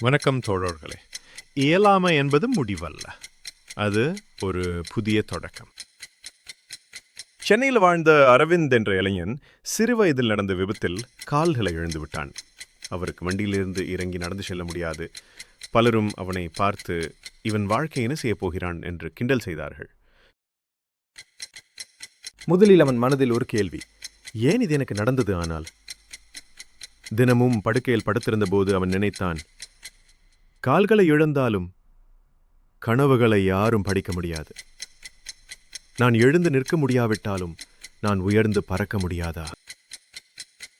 வணக்கம் தோழர்களே. இயலாமை என்பது முடிவல்ல. அது ஒரு புதிய தொடக்கம். சென்னையில் வாழ்ந்த அரவிந்த் என்ற இளைஞன் சிறு வயதில் நடந்த விபத்தில் கால்களை இழந்து விட்டான். அவருக்கு வண்டியிலிருந்து இறங்கி நடந்து செல்ல முடியாது. பலரும் அவனை பார்த்து இவன் வாழ்க்கை என்ன செய்யப் போகிறான்? என்று கிண்டல் செய்தார்கள். முதலில் அவன் மனதில் ஒரு கேள்வி ஏன் இது எனக்கு நடந்தது ஆனால்? தினமும் படுக்கையில் படுத்திருந்த போது அவன் நினைத்தான் கால்களை இழந்தாலும் கனவுகளை யாரும் படிக்க முடியாது. நான் எழுந்து நிற்க முடியாவிட்டாலும் நான் உயர்ந்து பறக்க முடியாதா?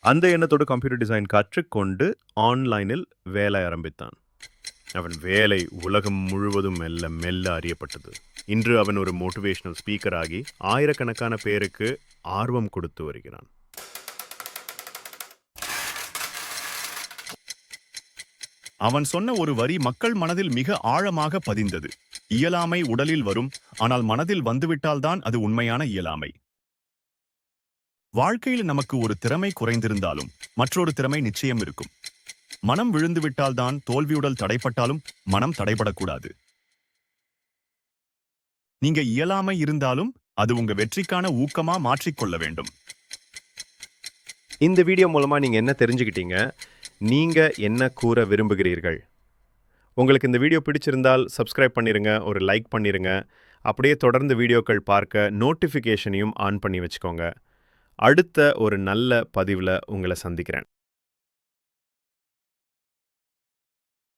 அந்த எண்ணத்தோடு கம்ப்யூட்டர் டிசைன் கற்றுக்கொண்டு ஆன்லைனில் வேலை ஆரம்பித்தான். அவன் வேலை உலகம் முழுவதும் மெல்ல மெல்ல அறியப்பட்டது. இன்று அவன் ஒரு மோட்டிவேஷனல் ஸ்பீக்கர் ஆகி ஆயிரக்கணக்கான பேருக்கு ஆர்வம் கொடுத்து வருகிறான். அவன் சொன்ன ஒரு வரி மக்கள் மனதில் மிக ஆழமாக பதிந்தது. இயலாமை உடலில் வரும் ஆனால் மனதில் வந்துவிட்டால்தான் அது உண்மையான இயலாமை. வாழ்க்கையில் நமக்கு ஒரு திறமை குறைந்திருந்தாலும் மற்றொரு திறமை நிச்சயம் இருக்கும். மனம் விழுந்துவிட்டால்தான் தோல்வியுடல் தடைப்பட்டாலும் மனம் தடைபடக்கூடாது. நீங்க இயலாமை இருந்தாலும் அது உங்க வெற்றிக்கான ஊக்கமா மாற்றிக்கொள்ள வேண்டும். இந்த வீடியோ மூலமா நீங்க என்ன தெரிஞ்சுக்கிட்டீங்க? நீங்கள் என்ன கூற விரும்புகிறீர்கள்? உங்களுக்கு இந்த வீடியோ பிடிச்சிருந்தால் சப்ஸ்கிரைப் பண்ணிடுங்க ஒரு லைக் பண்ணிடுங்க அப்படியே தொடர்ந்து வீடியோக்கள் பார்க்க நோட்டிஃபிகேஷனையும் ஆன் பண்ணி வச்சுக்கோங்க. அடுத்த ஒரு நல்ல பதிவில் உங்களை சந்திக்கிறேன்.